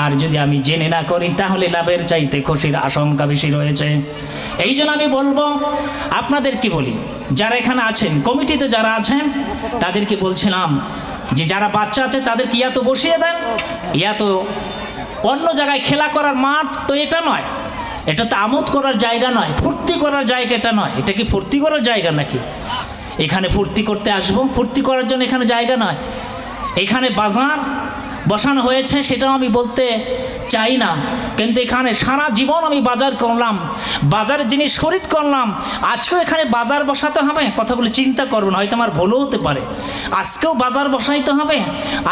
আর যদি আমি জেনে না করি, তাহলে লাভের চাইতে খুশির আশঙ্কা বেশি রয়েছে। এই জন্য আমি বলব, আপনাদের কি বলি? যারা এখানে আছেন, কমিটিতে যারা আছেন, তাদেরকে বলছিলাম যে যারা বাচ্চা আছে, তাদেরকে ইয়া তো বসিয়ে দেন। ইয়া তো অন্য জায়গায় খেলা করার মাঠ তো এটা নয়, এটা তো আমোদ করার জায়গা নয়, ফুর্তি করার জায়গা এটা নয়। এটা কি ফুর্তি করার জায়গা নাকি? এখানে ফুর্তি করতে আসব। ফুর্তি করার জন্য এখানে জায়গা নয়। এখানে বাজার বসানো হয়েছে, সেটাও আমি বলতে চাই না। কিন্তু এখানে সারা জীবন আমি বাজার করলাম, বাজারের জিনিস খরিদ করলাম, আজকেও এখানে বাজার বসাতে হবে, কথাগুলো চিন্তা করবেন হয়তো আমার ভুলও হতে পারে। আজকেও বাজার বসাইতে হবে,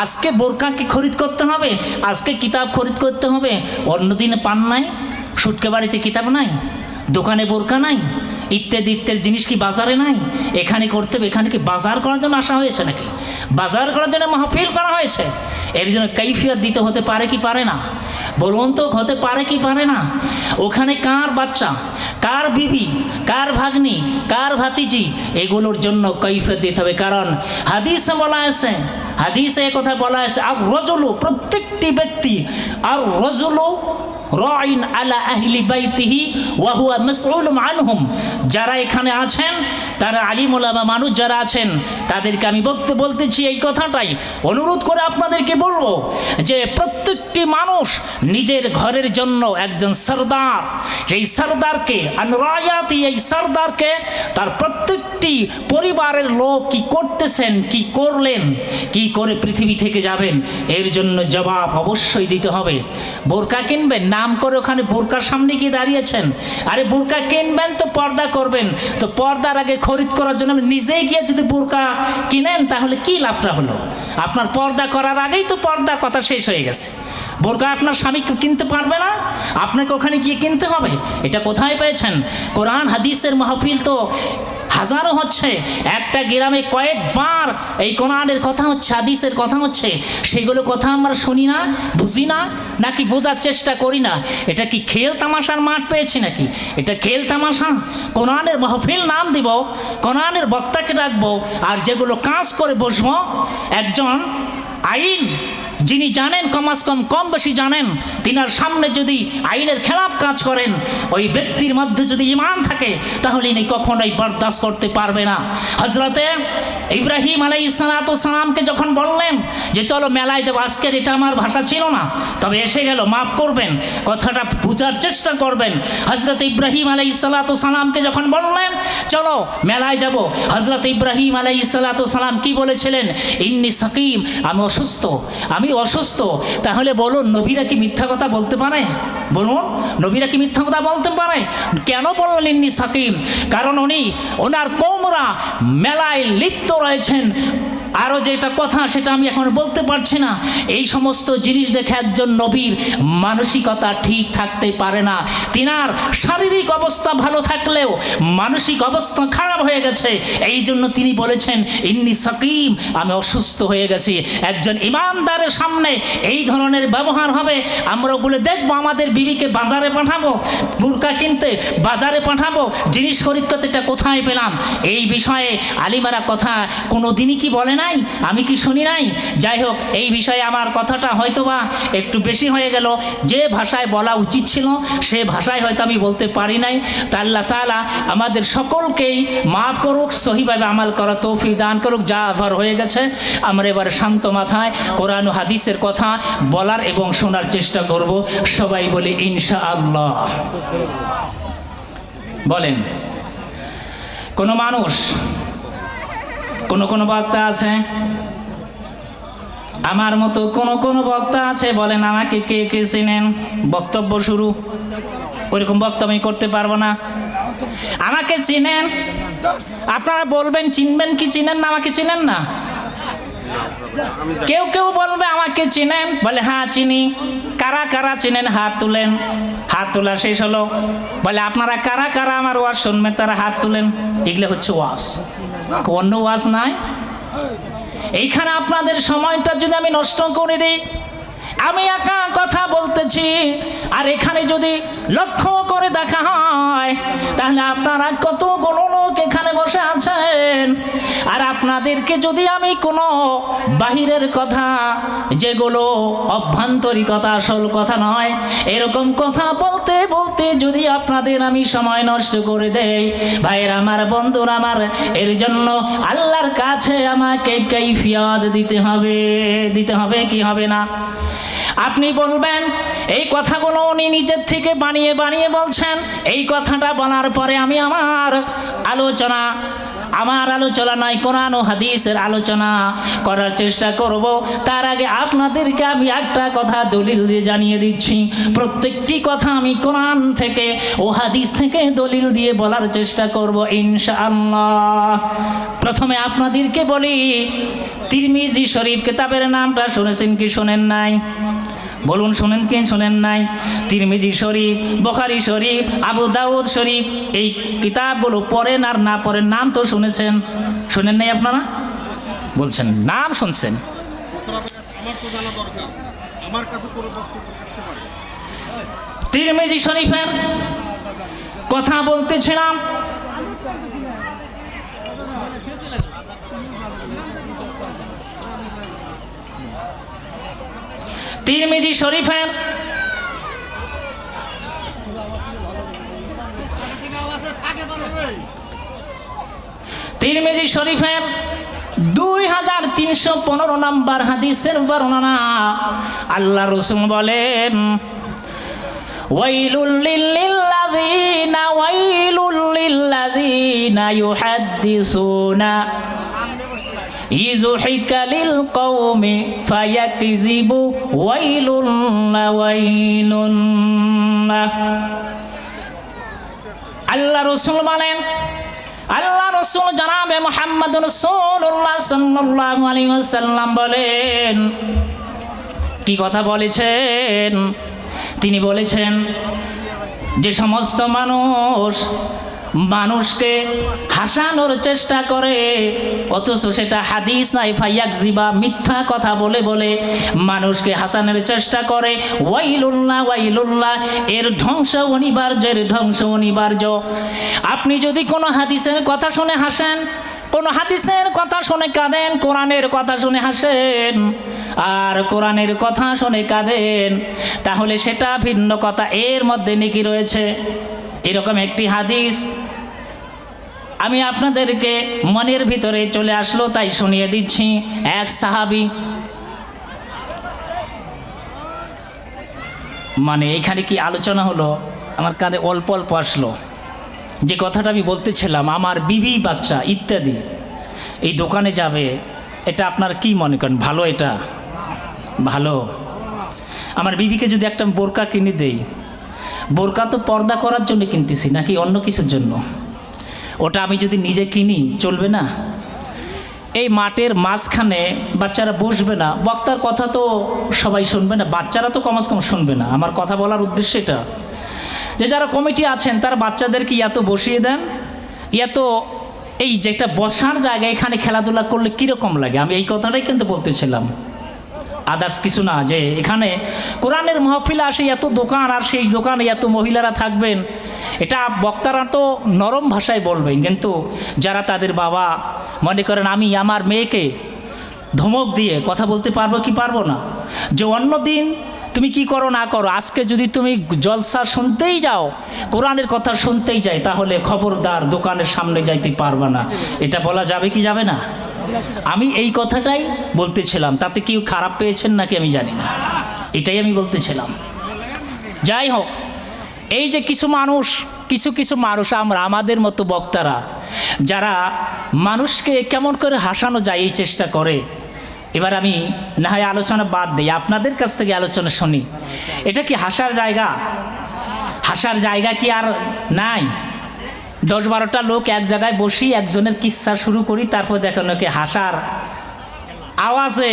আজকে বোরকাকে খরিদ করতে হবে, আজকে কিতাব খরিদ করতে হবে, অন্যদিনে পান নাই, সুটকে বাড়িতে কিতাব নাই। দোকানে বোরকা নাই, ইত্যাদি ইত্যাদি জিনিস কি বাজারে নাই? এখানে করতে হবে, এখানে কি বাজার করার জন্য আসা হয়েছে নাকি? বাজার করার জন্য মাহফিল করা হয়েছে। এর জন্য কৈফিয়ত দিতে হতে পারে কি পারে না? বলুন তো, হতে পারে কি পারে না? ওখানে কার বাচ্চা, কার বিবি, কার ভাগ্নি, কার ভাতিজি, এগুলোর জন্য কৈফিয়ত দিতে হবে। কারণ হাদিসে বলা আছে, হাদিসে কথা বলা আছে, আর রজলু, প্রত্যেকটি ব্যক্তি, আর রজলু রাইন আলা আহলি বাইতিহি ওয়া হুয়া মাসউলুম আনহুম। যারা এখানে আছেন, তারা আলিম ওলামা মানুষ যারা আছেন, তাদেরকে আমি বলতে বলতেছি এই কথাটাই। অনুরোধ করে আপনাদেরকে বলব যে প্রত্যেকটি মানুষ নিজের ঘরের জন্য একজন সর্দার। সেই সর্দারকে আনরায়াতি এই সর্দারকে তার প্রত্যেকটি পরিবারের লোক কি করতেছেন, কি করলেন? কি করে পৃথিবী থেকে যাবেন? এর জন্য জবাব অবশ্যই দিতে হবে। বোরকা কিনবেন? নাম করে ওখানে বোরকার সামনে গিয়ে দাঁড়িয়েছেন। আরে বোরকা কিনবেন তো পর্দা করবেন। তো পর্দার আগে খরিদ করার জন্য নিজেই গিয়ে যদি বোরকা কিনেন, তাহলে কি লাভটা হলো? আপনার পর্দা করার আগেই তো পর্দার কথা শেষ হয়ে গেছে। বোরকা আপনার স্বামী কিনতে পারবে না? আপনাকে ওখানে গিয়ে কিনতে হবে। এটা কোথায় পেয়েছেন? কোরআন, হাদিসের মাহফিল তো হাজারো হচ্ছে। একটা গ্রামে কয়েকবার এই কোরআনের কথা হচ্ছে, হাদিসের কথা হচ্ছে। সেগুলো কথা আমরা শুনি না, বুঝি না, নাকি বোঝার চেষ্টা করি না? এটা কি খেল তামাশার মাঠ পেয়েছি নাকি? এটা খেল তামাশা? কোরআনের মাহফিল নাম দিব, কোরআনের বক্তাকে রাখব আর যেগুলো কাজ করে বসবো, একজন আইন যিনি জানেন কমাস কম কম বেশি জানেন, তিনার সামনে যদি আইনের খেলাপ কাজ করেন, ওই ব্যক্তির মধ্যে যদি ইমান থাকে, তাহলে ইনি কখনোই বরদাস্ত করতে পারবে না। হজরতে ইব্রাহিম আলাই ইসালাত সালামকে যখন বললেন যে, চলো মেলায় যাব, আজকের এটা আমার ভাষা ছিল না। তবে এসে গেল, মাফ করবেন, কথাটা বোঝার চেষ্টা করবেন। হজরত ইব্রাহিম আলাই ইসালাত সালামকে যখন বললেন, চলো মেলায় যাব। হজরত ইব্রাহিম আলাই ইসালাত সালাম কি বলেছিলেন? ইন্নি সাকিম, আমি অসুস্থ, আমি অসুস্থ, তাহলে বলুন, নবীরা কি মিথ্যা কথা বলতে পারে? বলুন, নবীরা কি মিথ্যা কথা বলতে পারে? কেন বললেন ইন্নি সাকিম? কারণ উনি, ওনার কৌমরা মেলায় লিপ্ত রয়েছেন। আরও যেটা কথা সেটা আমি এখন বলতে পারছি না। এই সমস্ত জিনিস দেখে একজন নবীর মানসিকতা ঠিক থাকতে পারে না। তিনার শারীরিক অবস্থা ভালো থাকলেও মানসিক অবস্থা খারাপ হয়ে গেছে। এই জন্য তিনি বলেছেন, ইন্নি সকিম, আমি অসুস্থ হয়ে গেছি। একজন ইমানদারের সামনে এই ধরনের ব্যবহার হবে। আমরা ওগুলো দেখব, আমাদের বিবিকে বাজারে পাঠাবো বুরকা কিনতে বাজারে পাঠাবো, জিনিস খরিদ করতে এটা কোথায় পেলাম? এই বিষয়ে আলিমারা কথা কোনো দিনই কি বলে নাই? আমি কি শুনি নাই? যাই হোক, এই বিষয়ে আমার কথাটা হয়তোবা একটু বেশি হয়ে গেল। যে ভাষায় বলা উচিত ছিল, সে ভাষায় হয়তো আমি বলতে পারি নাই। তা আল্লাহ তালা আমাদের সকলকেই মাফ করুক, সহিভাবে আমাল করা তৌফিক দান করুক, যা আবার হয়ে গেছে। আমরা এবার শান্ত মাথায় কোরআন হাদিসের কথা বলার এবং শোনার চেষ্টা করব। সবাই বলি ইনশা আল্লাহ বলেন, কোনো মানুষ কোন কোন বক্তা আছে? আমার মতো কোন কোন বক্তা আছে বলেন আমাকে কে কে চিনেন? বক্তব্য শুরু। ওইরকম বক্তব্য আমি করতে পারব না। আমাকে চিনেন? আপনারা বলবেন, চিনবেন কি চিনেন না আমাকে চিনেন না? কেউ কেউ বলবে আমাকে চিনেন? বলে হ্যাঁ চিনি। কারা কারা চিনেন? হাত তুলেন। হাত তোলা শেষ হলো। বলে, আপনারা কারা কারা আমার ওয়াজ শুনবেন? তারা হাত তুলেন। এগুলো হচ্ছে ওয়াজ। অন্য ওয়াজ নাই? এইখানে আপনাদের সময়টা যদি আমি নষ্ট করে দিই আমি একা কথা বলতেছি। আর এখানে যদি লক্ষ্য করে দেখা হয়, তাহলে আপনারা কত কোনো লোক এখানে বসে আছেন। আর আপনাদেরকে যদি আমি কোনো বাহিরের কথা, যেগুলো অভ্যন্তরিকতা আসল কথা নয়, এরকম কথা বলতে বলতে যদি আপনাদের আমি সময় নষ্ট করে দেই, ভাইয়ের, আমার বন্ধুর, আমার, এর জন্য আল্লাহর কাছে আমাকে কৈফিয়ত দিতে হবে। দিতে হবে কি হবে না? আপনি বলবেন, এই কথাগুলো উনি নিজের থেকে বানিয়ে বানিয়ে বলছেন। এই কথাটা বলার পরে আমি আমার আলোচনা আমার আলোচনা নয়, কোরআন ও হাদিসের আলোচনা করার চেষ্টা করব। তার আগে আপনাদেরকে আমি একটা কথা দলিল দিয়ে জানিয়ে দিচ্ছি। প্রত্যেকটি কথা আমি কোরআন থেকে ও হাদিস থেকে দলিল দিয়ে বলার চেষ্টা করব ইনশাআল্লাহ। প্রথমে আপনাদেরকে বলি, তিরমিজি শরীফ কিতাবের নামটা শুনেছেন কি শোনেন নাই? বলুন শোনেন কি শোনেন নাই? তিরমিজি শরীফ, বখারি শরীফ, আবু দাউদ শরীফ, এই কিতাবগুলো পড়েন আর না পড়েন নাম তো শুনেছেন। শোনেন নাই আপনারা? বলছেন, নাম শুনছেন। তিরমিজি শরীফের কথা বলতেছিলাম। তিরমিজি শরীফের তিরমিজি শরীফের দুই হাজার তিনশো পনেরো নম্বর হাদিসের বর্ণনা। আল্লাহ রসুল বলেন, ওয়াইলুল লিল্লাযীনা ওয়াইলুল লিল্লাযীনা ইউহাদ্দিসুনা। লিল কওমি ফায়াকযিবু ওয়াইলুন ওয়াইলুন আল্লাহ রসুল বলেন, আল্লাহ রসুল জানাবে মোহাম্মদ রসুল্লাহ সাল্লাল্লাহু আলাইহি ওয়াসাল্লাম বলেন, কি কথা বলেছেন? তিনি বলেছেন, যে সমস্ত মানুষ মানুষকে হাসানোর চেষ্টা করে, অথচ সেটা হাদিস নাই ফাইয়াক জিবা মিথ্যা কথা বলে বলে মানুষকে হাসানোর চেষ্টা করে। ওয়াইলুল্লাহ ওয়াইলুল্লাহ, এর ধ্বংস অনিবার্য এর ধ্বংস অনিবার্য। আপনি যদি কোনো হাদিসের কথা শুনে হাসেন, কোন হাদিসের কথা শুনে কাঁদেন, কোরআনের কথা শুনে হাসেন, আর কোরআনের কথা শুনে কাঁদেন, তাহলে সেটা ভিন্ন কথা। এর মধ্যে নাকি রয়েছে। এরকম একটি হাদিস। আমি আপনাদেরকে মনের ভিতরে চলে আসলো, তাই শুনিয়ে দিচ্ছি। এক সাহাবি মানে এখানে কি আলোচনা হলো? আমার কানে অল্প অল্প আসলো। যে কথাটা আমি বলতেছিলাম, আমার বিবি বাচ্চা ইত্যাদি, এই দোকানে যাবে, এটা আপনার কি মনে করেন? ভালো এটা? ভালো। আমার বিবিকে যদি একটা বোরকা কিনে দেই বোরকা তো পর্দা করার জন্য কিনতেছি, নাকি অন্য কিছুর জন্য? ওটা আমি যদি নিজে কিনি, চলবে না? এই মাঠের মাঝখানে বাচ্চারা বসবে না। বক্তার কথা তো সবাই শুনবে না, বাচ্চারা তো কমাস কম শুনবে না। আমার কথা বলার উদ্দেশ্য এটা। যে যারা কমিটি আছেন, তারা বাচ্চাদেরকে এত বসিয়ে দেন। এত এই যেটা বসার জায়গা এখানে খেলাধুলা করলে কীরকম লাগে? আমি এই কথাটাই কিন্তু বলতেছিলাম আদার্স কিছু না, যে এখানে কোরআনের মহফিলে আসে এত দোকান আর সেই দোকানে এত মহিলারা থাকবেন, এটা বক্তারা তো নরম ভাষায় বলবেন, কিন্তু যারা তাদের বাবা মনে করেন আমি আমার মেয়েকে ধমক দিয়ে কথা বলতে পারব কি পারব না? যে অন্য দিন তুমি কি করো না করো, আজকে যদি তুমি জলসা শুনতেই যাও, কোরআনের কথা শুনতেই যাই, তাহলে খবরদার দোকানের সামনে যাইতে পারবে না। এটা বলা যাবে কি যাবে না? আমি এই কথাটাই বলতেছিলাম। তাতে কেউ খারাপ পেয়েছেন নাকি আমি জানি না। এটাই আমি বলতেছিলাম। যাই হোক, এই যে কিছু মানুষ, কিছু কিছু মানুষ আমরা, আমাদের মতো বক্তারা, যারা মানুষকে কেমন করে হাসানো যায় এই চেষ্টা করে, এবার আমি না হয় আলোচনা বাদ দিই, আপনাদের কাছ থেকে আলোচনা শুনি। এটা কি হাসার জায়গা? হাসার জায়গা কি আর নাই? দশ বারোটা লোক এক জায়গায় বসি একজনের কিচ্ছা শুরু করি, তারপর দেখেন ওকে হাসার আওয়াজে।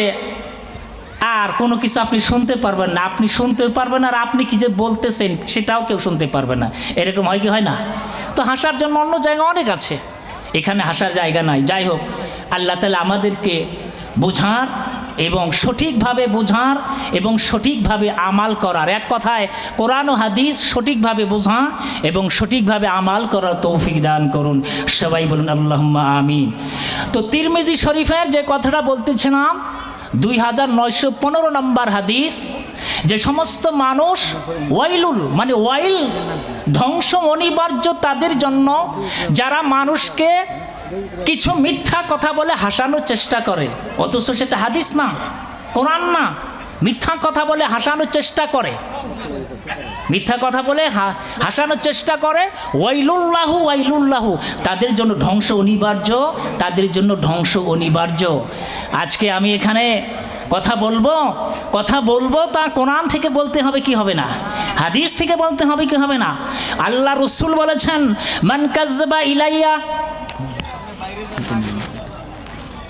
আর কোনো কিছু আপনি শুনতে পারবেন না। আপনি শুনতেও পারবেন আর আপনি কি যে বলতেছেন সেটাও কেউ শুনতে পারবে না। এরকম হয় কি হয় না? তো হাসার জন্য অন্য জায়গা অনেক আছে। এখানে হাসার জায়গা নাই। যাই হোক, আল্লাহ তালা আমাদেরকে বোঝার এবং সঠিকভাবে বোঝার এবং সঠিকভাবে আমাল করার। এক কথায়, কোরআন ও হাদিস সঠিকভাবে বোঝা এবং সঠিকভাবে আমাল করার তৌফিক দান করুন। সবাই বলুন, আল্লাহুম্মা আমিন। তো তিরমিজি শরীফের যে কথাটা বলতেছিলাম, দুই হাজার নয়শো পনেরো নম্বর হাদিস, যে সমস্ত মানুষ ওয়াইলুল মানে ওয়াইল ধ্বংস অনিবার্য তাদের জন্য, যারা মানুষকে কিছু মিথ্যা কথা বলে হাসানোর চেষ্টা করে। অথচ সেটা হাদিস না, কোরআন না। মিথ্যা কথা বলে হাসানোর চেষ্টা করে। মিথ্যা কথা বলে হাসানোর চেষ্টা করে। ওয়াইলুল্লাহু ওয়াইলুল্লাহু। তাদের জন্য ধ্বংস অনিবার্য, তাদের জন্য ধ্বংস অনিবার্য। আজকে আমি এখানে কথা বলব কথা বলব তা কোরআন থেকে বলতে হবে কি হবে না? হাদিস থেকে বলতে হবে কি হবে না? আল্লাহ রসুল বলেছেন, মান কাজ্জাবা ইলাইয়া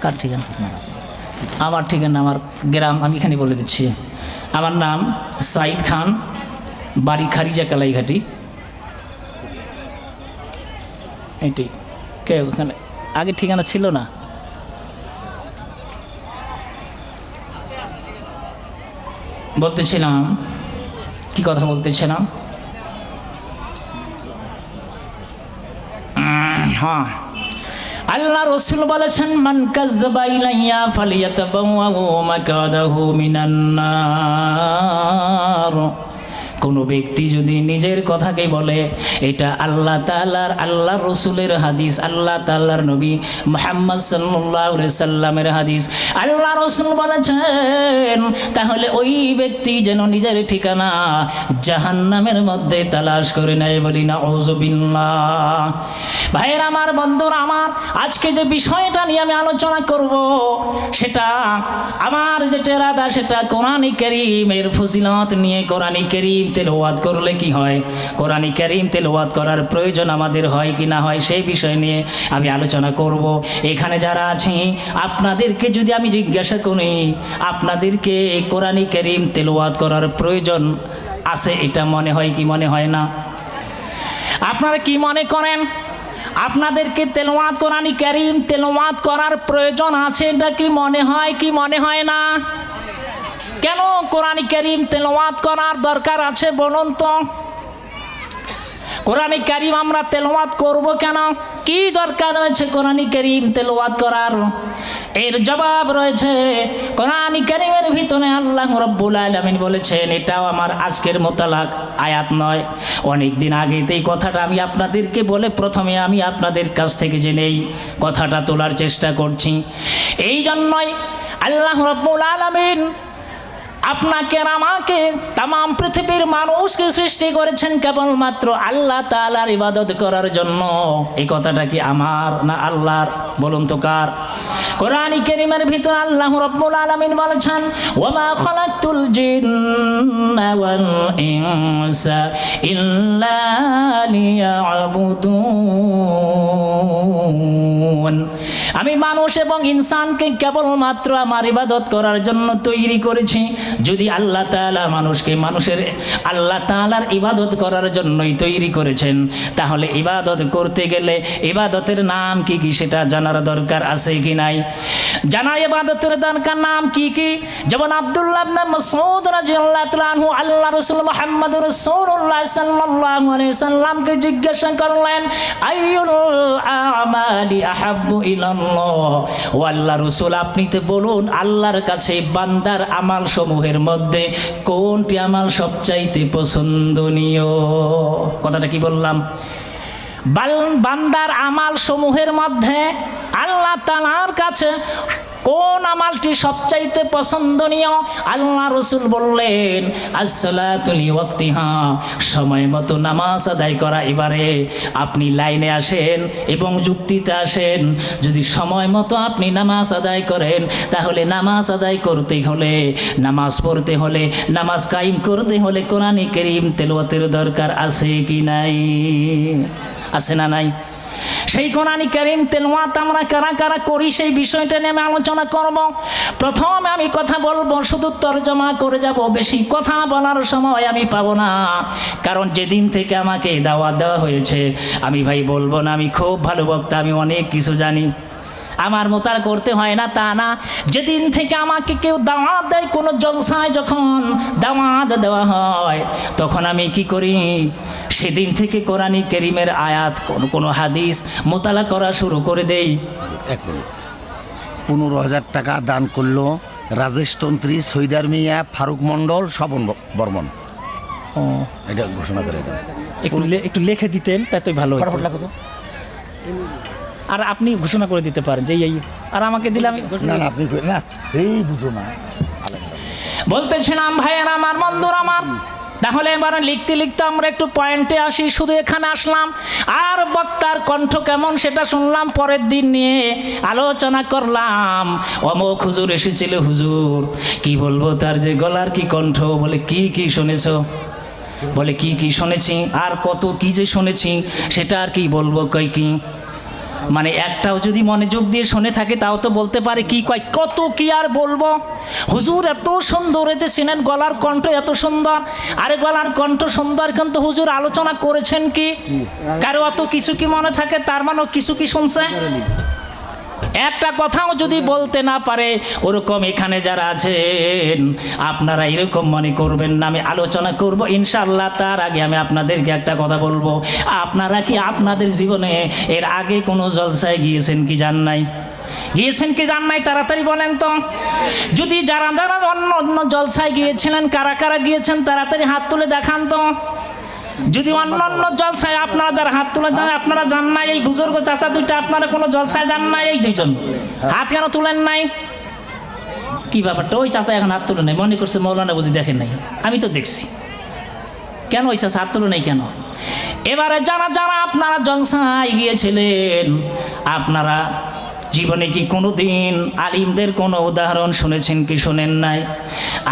কার ঠিকানা? আমার ঠিকানা, আমার গ্রাম, আমি এখানে বলে দিচ্ছি। আমার নাম সাইদ খান, বাড়ি খারিজা কালাইঘাটি। এটি। কে, ওখানে? আগে ঠিকানা ছিল না? বলতেছিলাম, কি কথা বলতেছিলাম? হ্যাঁ। আল্লাহ রসুল বলেছেন মান কাজ্জাবা ইলাইয়া মাকাদাহু মিনান কোনো ব্যক্তি যদি নিজের কথাকে বলে, এটা আল্লাহ তাআলার, আল্লাহ রসুলের হাদিস, আল্লাহ তাআলার নবী মুহাম্মদ আলাইহি সাল্লামের হাদিস। আল্লাহ রসুল বলেছেন, তাহলে ওই ব্যক্তি যেন নিজের ঠিকানা জাহান্নামের মধ্যে তালাশ করে নেয় বলি না ওজবিল্লাহ ভাইয়ের আমার, বন্ধুর আমার, আজকে যে বিষয়টা নিয়ে আমি আলোচনা করব, সেটা আমার যে টেরাদা, সেটা কোরআন করিমের ফজিলত নিয়ে, কোরআন তেলাওয়াত করলে কি হয়? কোরআন করিম তেলাওয়াত করার প্রয়োজন আমাদের হয় কি না হয় সেই বিষয় নিয়ে আমি আলোচনা করব। এখানে যারা আছি আপনাদেরকে যদি আমি জিজ্ঞাসা করি, আপনাদেরকে কোরআন করিম তেলাওয়াত করার প্রয়োজন আছে এটা মনে হয় কি মনে হয় না? আপনারা কি মনে করেন, আপনাদেরকে তেলাওয়াত, কোরআন করিম তেলাওয়াত করার প্রয়োজন আছে এটা কি মনে হয় কি মনে হয় না? কেন কোরআন করিম তেলাওয়াত করার দরকার আছে বলুন তো? কোরআন করিম আমরা তেলাওয়াত করব কেন? কি দরকার রয়েছে কোরআন করিম তেলাওয়াত করার? এর জবাব রয়েছে, কোরআন করিমের ভিতরে আল্লাহ রব্বুল আলামিন বলেছেন, এটাও আমার আজকের মোতালাক আয়াত নয়। অনেক দিন আগেতেই কথাটা আমি আপনাদেরকে বলে প্রথমে আমি আপনাদের কাছ থেকে জেনেই কথাটা তোলার চেষ্টা করছি। এই জন্যই আল্লাহ রব্বুল আলামিন আপনাকে আমাকে তাম পৃথিবীর মানুষকে সৃষ্টি করেছেন কেবলমাত্র আল্লাহ তালার ইবাদত করার জন্য। এই কথাটা কি আমার না আল্লাহর? বলুন তো কার? কোরআন কেরিমের ভিতর আল্লাহ রব্বুল আলামিন বলেছেন ওমা ইনসা ইল্লা লিয়াবুদুন। আমি মানুষ এবং ইনসানকে কেবলমাত্র আমার ইবাদত করার জন্য তৈরি করেছি। যদি আল্লাহ তাআলা মানুষকে মানুষের আল্লাহ তাআলার ইবাদত করার জন্যই তৈরি করেছেন, তাহলে ইবাদত করতে গেলে ইবাদতের নাম কি কি সেটা জানার দরকার আছে কি নাই? জানা ইবাদতের দরকার নাম কি কি? যেমন আব্দুল্লাহ রাদিয়াল্লাহু তাআলা আল্লাহ রাসূল মুহাম্মদ সাল্লাল্লাহু সাল্লামকে জিজ্ঞাসা করলেন ও আল্লাহ রসুল, আপনি তো বলুন, আল্লাহর কাছে বান্দার আমাল সমূহের মধ্যে কোনটি আমাল সবচাইতে পছন্দনীয়? কথাটা কি বললাম? বাল- বান্দার আমাল সমূহের মধ্যে আল্লাহ তালার কাছে কোন আমালটি সবচাইতে পছন্দনীয়? আল্লাহ রসুল বললেন, আসসালাতুলি ওয়াক্তিহা, সময় মতো নামাজ আদায় করা এবারে। আপনি লাইনে আসেন এবং যুক্তিতে আসেন। যদি সময় মতো আপনি নামাজ আদায় করেন, তাহলে নামাজ আদায় করতে হলে, নামাজ পড়তে হলে, নামাজ কায়েম করতে হলে কোরআনে করিম তেলওয়াতের দরকার আছে কি নাই? আছে না নাই? সেই কোরআনী করিম তেলওয়াত আমরা কারা কারা করি সেই বিষয়টা নিয়ে আমি আলোচনা করব। প্রথমে আমি কথা বলব, শুধু তর্জমা করে যাব বেশি। কথা বলার সময় আমি পাবো না। কারণ যেদিন থেকে আমাকে দাওয়াত দেওয়া হয়েছে, আমি ভাই বলব না, আমি খুব ভালো বক্তা, আমি অনেক কিছু জানি। আমার মতো আর করতে হয় না তা না। যেদিন থেকে আমাকে কেউ দাওয়াত দেয় কোনো জলসায় যখন দাওয়াত দেওয়া হয় তখন আমি কি করি? সেদিন থেকে কোরআনী কেরিমের আয়াত কোনো কোনো হাদিস মোতালা করা শুরু করে দেই। পনেরো হাজার টাকা দান করল রাজেশ তন্ত্রী সৈদার মিয়া ফারুক মণ্ডল ব- বর্মন। এটা ঘোষণা করে দেন। একটু লিখে দিতেন তাতে ভালো। ফটাফট। আর আপনি ঘোষণা করে দিতে পারেন যে এই আর আমাকে দিলে আমি না না আপনি না এই বুঝো না। বলতেছিলাম ভাইয়ের আমার বন্ধুর আমার। তাহলে এবার লিখতে লিখতে আমরা একটু পয়েন্টে আসি শুধু এখানে আসলাম। আর বক্তার কণ্ঠ কেমন সেটা শুনলাম পরের দিন নিয়ে আলোচনা করলাম। অমুক হুজুর এসেছিল হুজুর কি বলব তার যে গলার কি কণ্ঠ বলে কি কি শুনেছ? বলে কি কি শুনেছি? আর কত কি যে শুনেছি সেটা আর কি বলব কই কি? মানে একটাও যদি মনোযোগ দিয়ে শুনে থাকে, তাও তো বলতে পারে, কি কয়, কত কি আর বলব? হুজুর এত সুন্দর এতে ছিলেন গলার কণ্ঠ এত সুন্দর, আরে গলার কণ্ঠ সুন্দর, কিন্তু হুজুর আলোচনা করেছেন কি? কারও অত কিছু কি মনে থাকে? তার মানে কিছু কি শুনছে? একটা কথাও যদি বলতে না পারে, ওরকম এখানে যারা আছেন, আপনারা এরকম মনে করবেন না। আমি আলোচনা করব ইনশাল্লাহ তার আগে আমি আপনাদেরকে একটা কথা বলব। আপনারা কি আপনাদের জীবনে এর আগে কোনো জলসায় গিয়েছেন কি জান নাই? গিয়েছেন কি জান নাই? তাড়াতাড়ি বলেন তো। যদি যারা যারা অন্য অন্য জলসায় গিয়েছিলেন, কারা কারা গিয়েছেন, তাড়াতাড়ি হাত তুলে দেখান তো। যদি অন্য অন্য জলসায় আপনারা যারা হাত তুলে যান, আপনারা যান নাই এই বুজুর্গ চাচা দুইটা, আপনারা কোনো জলসায় যান নাই এই দুইজন। হাত কেন তুলেন নাই? কি ব্যাপারটা? ওই চাচা এখন হাত তুলে নাই, মনে করছে মৌলানা বুঝি দেখেন নাই। আমি তো দেখছি। কেন ওই চাচা হাত তুলে নাই কেন? এবারে যারা যারা আপনারা জলসায় গিয়েছিলেন, আপনারা জীবনে কি কোনো দিন আলিমদের কোনো উদাহরণ শুনেছেন কি শোনেন নাই?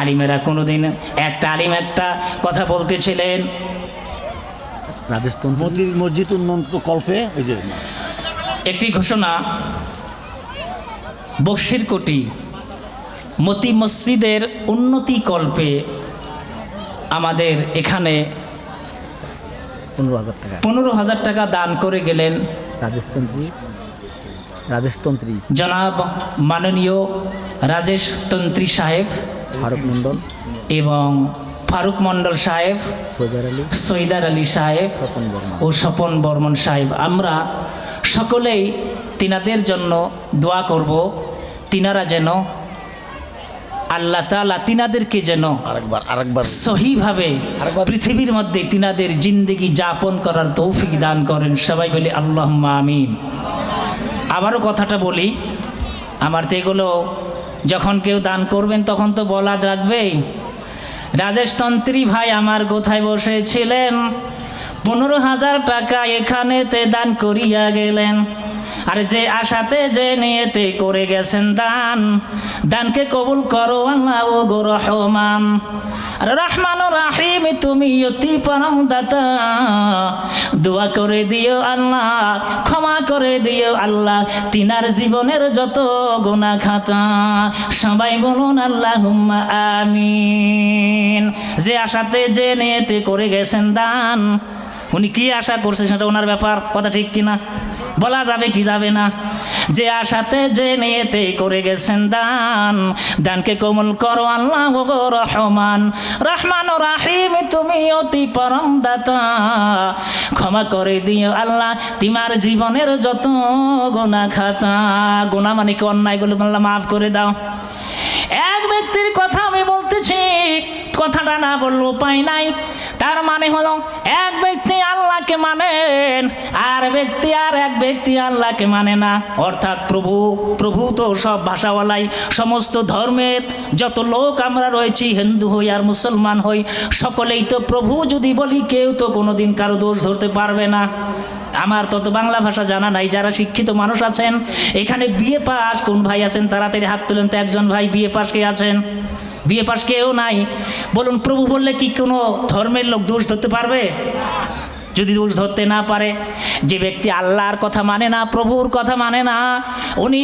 আলিমেরা কোনো দিন একটা আলিম একটা কথা বলতেছিলেন রাজস্থান মন্দির মসজিদ উন্নয়ন কল্পে একটি ঘোষণা বক্সির কোটি মতি মসজিদের উন্নতি কল্পে আমাদের এখানে পনেরো হাজার টাকা। পনেরো হাজার টাকা দান করে গেলেন রাজস্থান্ত্রী রাজস্থান্ত্রী জনাব মাননীয় রাজেশ তন্ত্রী সাহেব ফারুক মণ্ডল এবং ফারুক মণ্ডল সাহেব সৈদার আলী। সাহেব ও স্বপন বর্মন সাহেব। আমরা সকলেই তিনাদের জন্য দোয়া করব। তিনারা যেন আল্লাহ তালা তিনাদেরকে যেন আরেকবার আরেকবার। সহিভাবে আরেকবার- পৃথিবীর মধ্যে তিনাদের জিন্দগি যাপন করার তৌফিক দান করেন। সবাই বলি আল্লাহ আমিন। আবারও কথাটা বলি আমার তো এগুলো যখন কেউ দান করবেন তখন তো বলা রাখবেই রাজেশ তন্ত্রী ভাই আমার কোথায় বসেছিলেন। পনেরো হাজার টাকা এখানেতে দান করিয়া গেলেন। আর যে আশাতে যে নিয়েতে করে গেছেন দান, দানকে কবুল করো আল্লাহ ও গো রহমান। আর রহমান রাহিম, তুমি অতি পরম দাতা দোয়া করে দিও আল্লাহ, ক্ষমা করে দিও আল্লাহ, তিনার জীবনের যত গোনা খাতা সবাই বলুন আল্লাহ আমিন। যে আশাতে যে নিয়েতে করে গেছেন দান, উনি কি আশা করছে সেটা ওনার ব্যাপার, কথা ঠিক কিনা? বলা যাবে কি যাবে না? যে আশাতে, যে নিয়েতে করে গেছেন দান। দানকে কোমল করো আল্লাহ রহমান। রহমান ও রাহিম, তুমি অতি পরম দাতা। ক্ষমা করে দিও আল্লাহ, তোমার জীবনের যত গোনা খাতা গোনা মানে কি অন্যায়গুলো আল্লাহ মাফ করে দাও। এক ব্যক্তির কথা আমি বলতেছি, কথাটা না বললে উপায় নাই। তার মানে হলো, এক ব্যক্তি আল্লাহকে মানেন আর ব্যক্তি আর এক ব্যক্তি আল্লাহকে মানে না। অর্থাৎ প্রভু প্রভু তো সব ভাষাওয়ালাই, সমস্ত ধর্মের যত লোক আমরা রয়েছি, হিন্দু হই আর মুসলমান হই, সকলেই তো প্রভু যদি বলি, কেউ তো কোনোদিন কারও দোষ ধরতে পারবে না। আমার তত বাংলা ভাষা জানা নাই, যারা শিক্ষিত মানুষ আছেন, এখানে বিয়ে পাস, কোন ভাই আছেন, তাড়াতাড়ি হাত তুলেন তো একজন ভাই বিয়ে পাস কে আছেন? বিয়ে পাস কেউ নাই। বলুন, প্রভু বললে কি কোনো ধর্মের লোক দোষ ধরতে পারবে? যদি দোষ ধরতে না পারে, যে ব্যক্তি আল্লাহর কথা মানে না, প্রভুর কথা মানে না, উনি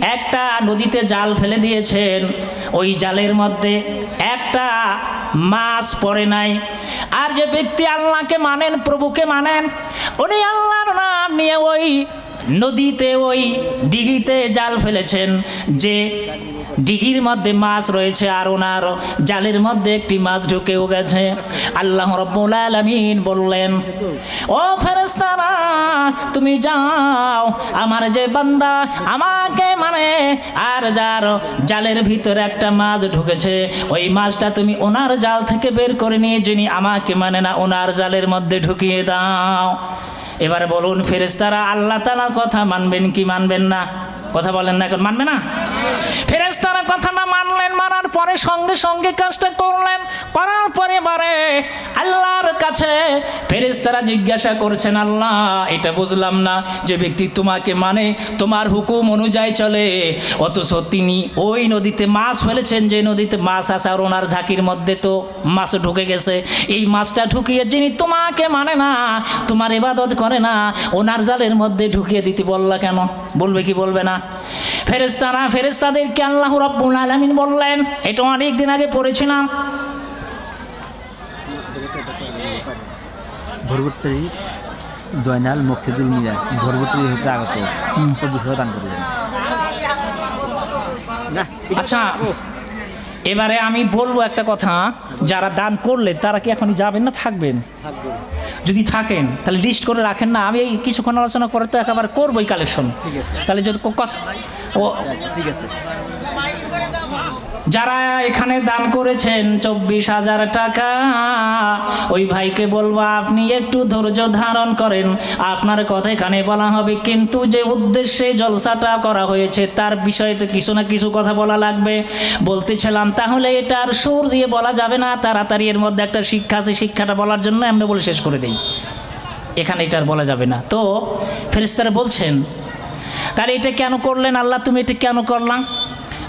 একটা নদীতে জাল ফেলে দিয়েছেন। ওই জালের মধ্যে একটা মাছ পড়ে নাই। আর যে ব্যক্তি আল্লাহকে মানেন, প্রভুকে মানেন, উনি আল্লাহর নাম নিয়ে ওই নদীতে, ওই দিঘিতে জাল ফেলেছেন, যে দিঘির মধ্যে মাছ রয়েছে আর ওনার জালের মধ্যে একটি মাছ ঢুকেও গেছে। আল্লাহ রব্বুল আলামিন বললেন, ও ফেরেস্তারা তুমি যাও, আমার যে বান্দা আমাকে মানে আর যার জালের ভিতরে একটা মাছ ঢুকেছে, ওই মাছটা তুমি ওনার জাল থেকে বের করে নিয়ে, যিনি আমাকে মানে না, ওনার জালের মধ্যে ঢুকিয়ে দাও। এবারে বলুন ফেরেস্তারা আল্লাহ তালার কথা মানবেন কি মানবেন না? কথা বলেন না এখন মানবে না? ফেরেস্তারা কথাটা মানলেন মানার পরে সঙ্গে সঙ্গে কাজটা করলেন। করার পরে মারে আল্লাহর কাছে। ফেরেস্তারা জিজ্ঞাসা করছেন, আল্লাহ, এটা বুঝলাম না যে ব্যক্তি তোমাকে মানে তোমার হুকুম অনুযায়ী চলে। অথচ তিনি ওই নদীতে মাছ ফেলেছেন, যে নদীতে মাছ আছে আর ওনার ঝাঁকির মধ্যে তো মাছ ঢুকে গেছে। এই মাছটা ঢুকিয়ে যিনি তোমাকে মানে না, তোমার এবাদত করে না, ওনার জালের মধ্যে ঢুকিয়ে দিতে বললা কেন? বলবে কি বলবে না? ফেরেস্তারা ফেরেস্তাদেরকে আল্লাহ রাব্বুল আলামিন বললেন এটা অনেক দিন আগে পড়েছিলাম। ভরবর্তী জয়নাল মকসিদুল মিরা ভরবর্তী হতে আগত চব্বিশ শতাংশ আচ্ছা এবারে আমি বলব একটা কথা যারা দান করলেন তারা কি এখনই যাবেন না থাকবেন? যদি থাকেন তাহলে লিস্ট করে রাখেন না। আমি এই কিছুক্ষণ আলোচনা করে তো একেবারে করবোই কালেকশন তাহলে যদি কথা ও ঠিক আছে। যারা এখানে দান করেছেন চব্বিশ হাজার টাকা, ওই ভাইকে বলব আপনি একটু ধৈর্য ধারণ করেন। আপনার কথা এখানে বলা হবে, কিন্তু যে উদ্দেশ্যে জলসাটা করা হয়েছে, তার বিষয়ে কিছু না কিছু কথা বলা লাগবে। বলতেছিলাম, তাহলে এটা আর সুর দিয়ে বলা যাবে না, তাড়াতাড়ি এর মধ্যে একটা শিক্ষা আছে, শিক্ষাটা বলার জন্য আমরা বলে শেষ করে দিই। এখানে এটা আর বলা যাবে না। তো ফেরিস্তারা বলছেন, তাহলে এটা কেন করলেন? আল্লাহ, তুমি এটা কেন করলাম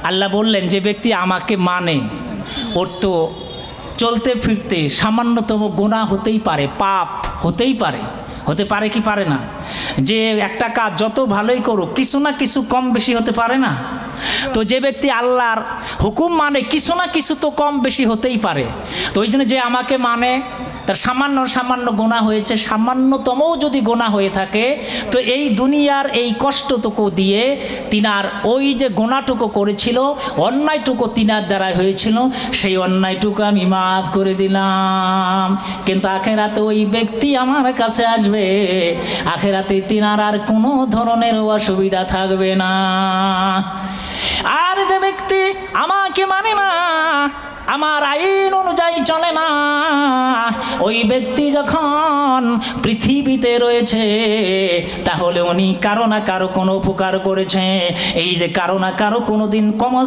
আল্লাহ বললেন, যে ব্যক্তি আমাকে মানে ওর তো চলতে ফিরতে সামান্যতম গোনা হতেই পারে, পাপ হতেই পারে। হতে পারে কি পারে না। যে একটা কাজ যত ভালোই করুক, কিছু না কিছু কম বেশি হতে পারে না। তো যে ব্যক্তি আল্লাহর হুকুম মানে কিছু না কিছু তো কম বেশি হতেই পারে। তো ওই জন্য যে আমাকে মানে তার সামান্য সামান্য গোনা হয়েছে, সামান্যতমও যদি গোনা হয়ে থাকে, তো এই দুনিয়ার এই কষ্টটুকু দিয়ে তিনার ওই যে গোনাটুকু করেছিল, অন্যায়টুকু তিনার দ্বারা হয়েছিল, সেই অন্যায়টুকু আমি মাফ করে দিলাম। কিন্তু আখেরাতে ওই ব্যক্তি আমার কাছে আসবে আখেরাতে তিনার আর কোনো ধরনের অসুবিধা থাকবে না। আর যে ব্যক্তি আমাকে মানে না, আমার আইন অনুযায়ী চলে না, ওই ব্যক্তি যখন পৃথিবীতে রয়েছে, তাহলে উনি কারও না কারও কোনো উপকার করেছে। এই যে কারও না কারও কোনো দিন কমস